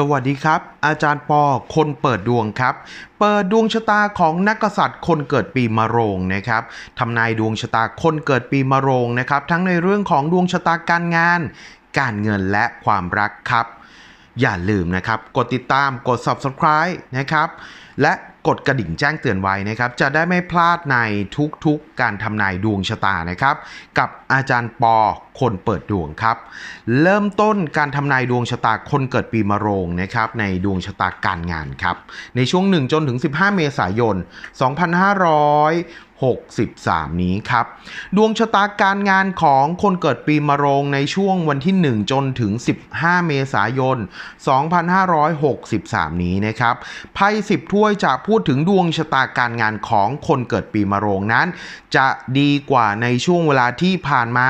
สวัสดีครับ อาจารย์ปอคนเปิดดวงครับ เปิดดวงชะตาของนักกษัตริย์คนเกิดปีมะโรงนะครับทำนายดวงชะตาคนเกิดปีมะโรงนะครับ ทั้งในเรื่องของดวงชะตาการงาน การเงินและความรักครับ อย่าลืมนะครับ กดติดตามกด subscribe นะครับ และ กดกระดิ่งแจ้งเตือนไว้นะครับ จะได้ไม่พลาดในทุกๆการทำนายดวงชะตานะครับ กับอาจารย์ปอคนเปิดดวงครับ เริ่มต้นการทำนายดวงชะตาคนเกิดปีมะโรงนะครับในดวงชะตาการงานครับ ในช่วง 1 จนถึง 15 เมษายน 63 นี้ครับ ดวงชะตาการงานของคนเกิดปีมะโรงในช่วงวันที่ 1 จนถึง 15 เมษายน 2563 นี้นะครับไพ่10 ถ้วยจะพูดถึงดวงชะตาการงานของคนเกิดปีมะโรงนั้น จะดีกว่าในช่วงเวลาที่ผ่านมา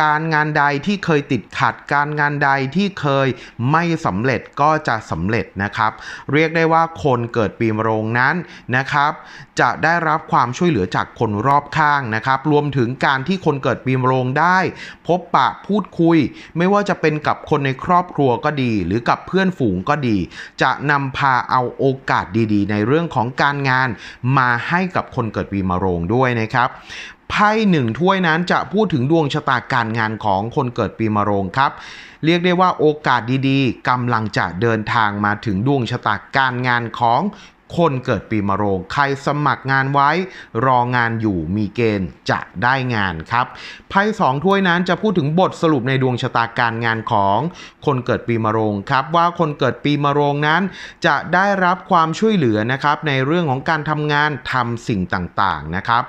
การงานใดที่เคยติดขัด การงานใดที่เคยไม่สำเร็จก็จะสำเร็จนะครับ เรียกได้ว่าคนเกิดปีมะโรงนั้นนะครับ จะได้รับความช่วยเหลือจากคนรอบข้างนะครับ รวมถึงการที่คนเกิดปีมะโรงได้ พบปะพูดคุย ไม่ว่าจะเป็นกับคนในครอบครัวก็ดี หรือกับเพื่อนฝูงก็ดี จะนำพาเอาโอกาสดีๆ ในเรื่องของการงานมาให้กับคนเกิดปีมะโรงด้วยนะครับ ไพ่หนึ่งถ้วยนั้นจะพูดถึงดวงชะตาการงานของคนเกิดปีมะโรงครับ เรียกได้ว่าโอกาสดีๆกำลังจะเดินทางมาถึงดวงชะตาการงานของ คนเกิดปีมะโรง ใครสมัครงานไว้ รองานอยู่มีเกณฑ์จะได้งานครับไพ่สองถ้วยนั้นจะพูดถึงบทสรุปในดวงชะตาการงานของคนเกิดปีมะโรงครับว่าคนเกิดปีมะโรงนั้น จะได้รับความช่วยเหลือนะครับในเรื่องของการทำงานทำสิ่งต่างๆนะครับ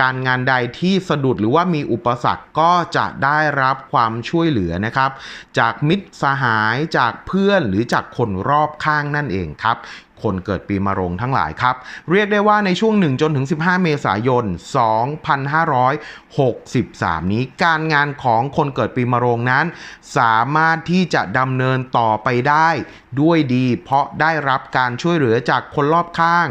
การงานใดที่สะดุดหรือว่ามีอุปสรรคก็จะได้รับความช่วยเหลือนะครับ จากมิตรสหายจากเพื่อนหรือจากคนรอบข้างนั่นเองครับ คนเกิดปีมะโรงทั้งหลายครับ เรียกได้ว่าในช่วง 1 จนถึง 15 เมษายน 2563 นี้การงานของคนเกิดปีมะโรงนั้น สามารถที่จะดำเนินต่อไปได้ด้วยดี เพราะได้รับการช่วยเหลือจากคนรอบข้าง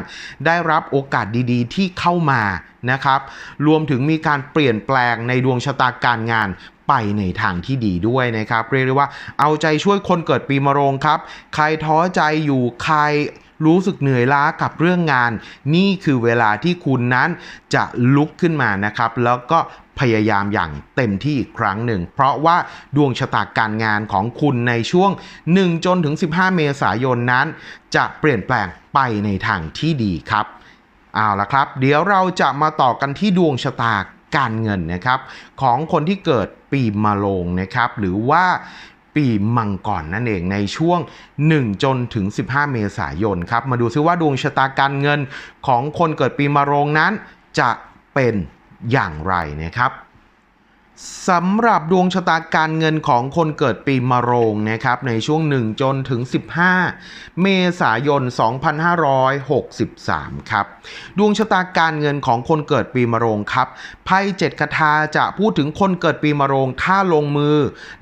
ได้รับโอกาสดีๆ ที่เข้ามา นะครับ รวมถึงมีการเปลี่ยนแปลงในดวงชะตาการงานไปในทางที่ดีด้วยนะครับ เรียกได้ว่าเอาใจช่วยคนเกิดปีมะโรงครับ ใครท้อใจอยู่ใครรู้สึกเหนื่อยล้ากับเรื่องงาน นี่คือเวลาที่คุณนั้นจะลุกขึ้นมานะครับ แล้วก็พยายามอย่างเต็มที่อีกครั้งหนึ่ง เพราะว่าดวงชะตาการงานของคุณในช่วง 1 จนถึง 15 เมษายนนั้น จะเปลี่ยนแปลงไปในทางที่ดีครับ เอาละครับ เดี๋ยวเราจะมาต่อกันที่ดวงชะตาการเงินนะครับ ของคนที่เกิดปีมะโรงนะครับ หรือว่าปีมังกรนั่นเองในช่วง 1 จนถึง 15 เมษายนครับ มาดูซิว่าดวงชะตาการเงินของคนเกิดปีมะโรงนั้นจะเป็นอย่างไรนะครับ สำหรับดวงชะตาการเงินของคนเกิดปีมะโรงนะครับในช่วง 1 จนถึง 15 เมษายน 2563 ครับ ดวงชะตาการเงินของคนเกิดปีมะโรงครับไพ่เจ็ดคาถาจะพูดถึงคนเกิดปีมะโรงถ้าลงมือ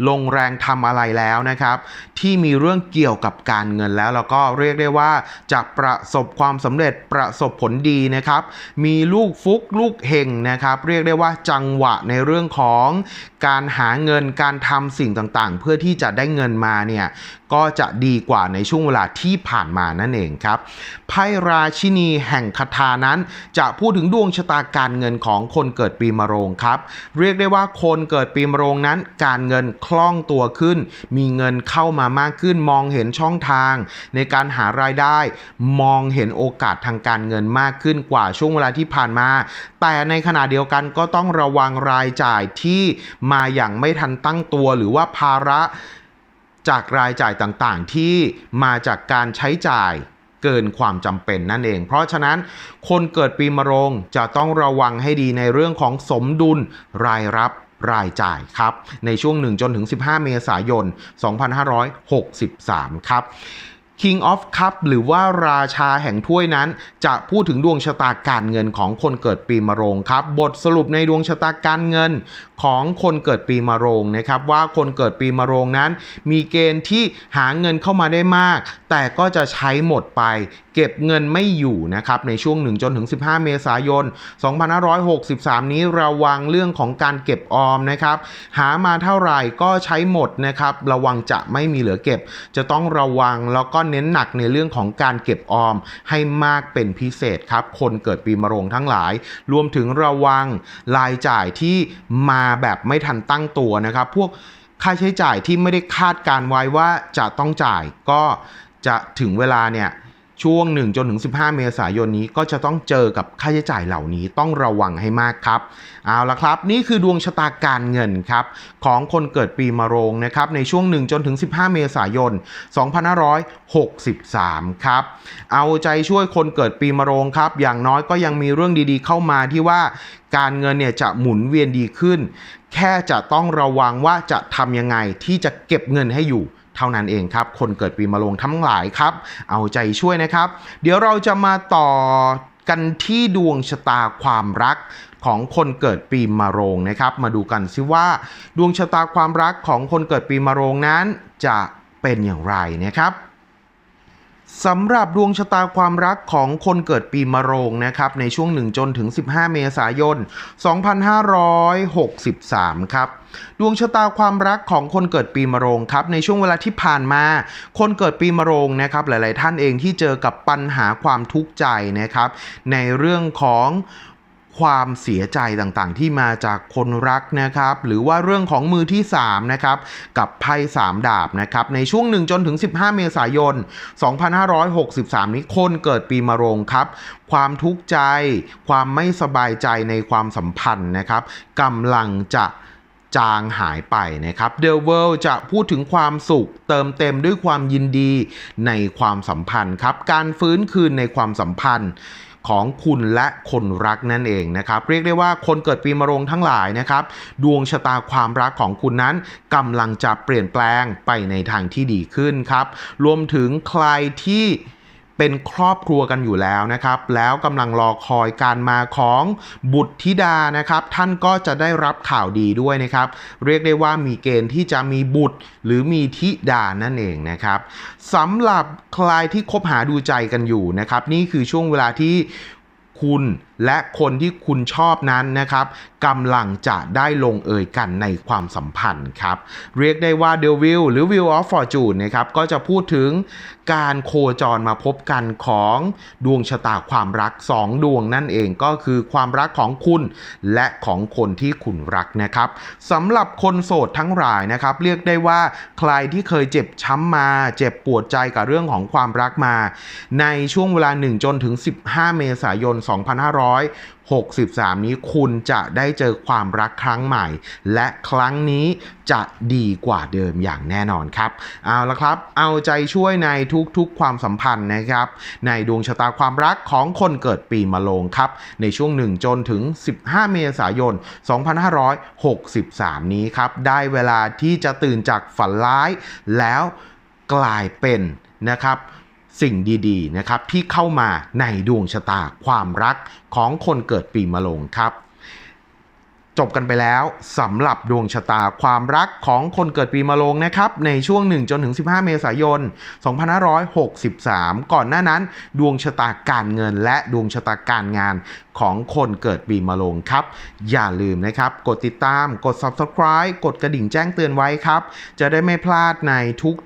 ลงแรงทำอะไรแล้วนะครับ ที่มีเรื่องเกี่ยวกับการเงินแล้ว แล้วก็เรียกได้ว่าจะประสบความสำเร็จประสบผลดีนะครับ มีลูกฟุกลูกเฮงนะครับ เรียกได้ว่าจังหวะในเรื่องของการหาเงินการทำสิ่งต่างๆ เพื่อที่จะได้เงินมาเนี่ย ก็จะดีกว่าในช่วงเวลาที่ผ่านมานั่นเองครับไพ่ราชินีแห่งคาถานั้น จะพูดถึงดวงชะตาการเงินของคนเกิดปีมะโรงครับ เรียกได้ว่าคนเกิดปีมะโรงนั้น การเงินคล่องตัวขึ้น มีเงินเข้ามามากขึ้นมองเห็นช่องทาง ในการหารายได้ มองเห็นโอกาสทางการเงินมากขึ้นกว่าช่วงเวลาที่ผ่านมา แต่ในขณะเดียวกันก็ต้องระวังรายจ่ายที่มาอย่างไม่ทันตั้งตัวหรือว่าภาระ จากรายจ่ายต่างๆ ที่มาจากการใช้จ่ายเกินความจำเป็นนั่นเอง เพราะฉะนั้นคนเกิดปีมะโรงจะต้องระวังให้ดีในเรื่องของสมดุลรายรับรายจ่ายครับ ในช่วง 1 จนถึง 15 เมษายน 2563 ครับ King of Cup หรือว่าราชาแห่งถ้วยนั้น จะพูดถึงดวงชะตาการเงินของคนเกิดปีมะโรงครับ บทสรุปในดวงชะตาการเงินของคนเกิดปีมะโรงนะครับ ว่าคนเกิดปีมะโรงนั้น มีเกณฑ์ที่หาเงินเข้ามาได้มาก แต่ก็จะใช้หมดไป เก็บเงินไม่อยู่นะครับในช่วง1จนถึง15 เมษายน 2563 นี้ระวังเรื่องของการเก็บออมนะครับ หามาเท่าไหร่ก็ใช้หมดนะครับ ระวังจะไม่มีเหลือเก็บ จะต้องระวังแล้วก็เน้นหนักในเรื่องของการเก็บออมให้มากเป็นพิเศษครับ คนเกิดปีมะโรงทั้งหลาย รวมถึงระวังรายจ่ายที่มาแบบไม่ทันตั้งตัวนะครับ พวกค่าใช้จ่ายที่ไม่ได้คาดการไว้ว่าจะต้องจ่ายก็จะถึงเวลาเนี่ย ช่วง 1 จนถึง 15 เมษายนนี้ก็จะต้องเจอกับค่าใช้จ่ายเหล่านี้ต้องระวังให้มากครับเอาละครับ นี่คือดวงชะตาการเงินครับของคนเกิดปีมะโรงนะครับในช่วง 1 จนถึง 15 เมษายน 2563 ครับ เอาใจช่วยคนเกิดปีมะโรงครับ อย่างน้อยก็ยังมีเรื่องดีๆ เข้ามาที่ว่าการเงินเนี่ยจะหมุนเวียนดีขึ้น แค่จะต้องระวังว่าจะทำยังไงที่จะเก็บเงินให้อยู่ ท่านั้นเองครับ คนเกิดปีมะโรงทั้งหลายครับ เอาใจช่วยนะครับ เดี๋ยวเราจะมาต่อกันที่ดวงชะตาความรักของคนเกิดปีมะโรงนะครับ มาดูกันซิว่า ดวงชะตาความรักของคนเกิดปีมะโรงนั้นจะเป็นอย่างไรนะครับ สำหรับดวงชะตาความรักของคนเกิดปีมะโรงนะครับ ในช่วง 1 จนถึง 15 เมษายน 2563 ครับ ดวงชะตาความรักของคนเกิดปีมะโรงครับ ในช่วงเวลาที่ผ่านมา คนเกิดปีมะโรงนะครับ หลาย ๆ ท่านเองที่เจอกับปัญหาความทุกข์ใจนะครับ ในเรื่องของ ความเสียใจต่างๆ ที่มาจากคนรักนะครับ หรือว่าเรื่องของมือที่3นะครับกับไพ่3ดาบนะครับในช่วง 1 จนถึง 15 เมษายน 2563 นี้คนเกิดปีมะโรงครับ ความทุกข์ใจ ความไม่สบายใจในความสัมพันธ์นะครับกำลังจะจางหายไปนะครับเด e เวลจะพูดถึงความสุข เติมเต็มด้วยความยินดีในความสัมพันธ์ครับ การฟื้นคืนในความสัมพันธ์ ของคุณและคนรักนั่นเองนะครับ เรียกได้ว่าคนเกิดปีมะโรงทั้งหลายนะครับ ดวงชะตาความรักของคุณนั้นกำลังจะเปลี่ยนแปลงไปในทางที่ดีขึ้นครับ รวมถึงใครที่ เป็นครอบครัวกันอยู่แล้วนะครับ แล้วกำลังรอคอยการมาของบุตรธิดานะครับ ท่านก็จะได้รับข่าวดีด้วยนะครับ เรียกได้ว่ามีเกณฑ์ที่จะมีบุตรหรือมีธิดานั่นเองนะครับสำหรับใครที่คบหาดูใจกันอยู่นะครับ นี่คือช่วงเวลาที่คุณ และคนที่คุณชอบนั้นนะครับกำลังจะได้ลงเอยกันในความสัมพันธ์ครับ เรียกได้ว่าเดวิลหรือ Wheel of Fortune นะครับก็จะพูดถึงการโคจรมาพบกันของดวงชะตาความรัก 2 ดวงนั่นเองก็คือความรักของคุณและของคนที่คุณรักนะครับสำหรับคนโสดทั้งหลายนะครับ เรียกได้ว่าใครที่เคยเจ็บช้ำมา เจ็บปวดใจกับเรื่องของความรักมา ในช่วงเวลา1จนถึง 15 เมษายน263 นี้คุณจะได้เจอความรักครั้งใหม่ และครั้งนี้จะดีกว่าเดิมอย่างแน่นอนครับเอาละครับ เอาใจช่วยในทุกๆความสัมพันธ์นะครับ ในดวงชะตาความรักของคนเกิดปีมะโรงครับ ในช่วง 1 จนถึง 15 เมษายน 2563 นี้ครับ ได้เวลาที่จะตื่นจากฝันร้ายแล้วกลายเป็นนะครับ สิ่งดีๆนะครับที่เข้ามาในดวงชะตาความรักของคนเกิดปีมะโรงครับ จบกันไปแล้วสำหรับดวงชะตาความรักของคนเกิดปีมะโรงนะครับ ในช่วง 1 จนถึง 15 เมษายน 2563 ก่อนหน้านั้น ดวงชะตาการเงินและดวงชะตาการงานของคนเกิดปีมะโรงครับ อย่าลืมนะครับ กดติดตามกด subscribe กดกระดิ่งแจ้งเตือนไว้ครับ จะได้ไม่พลาดใน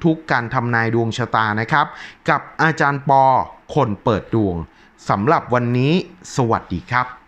ทุกๆการทำนายดวงชะตานะครับ กับอาจารย์ปอคนเปิดดวงสำหรับวันนี้ สวัสดีครับ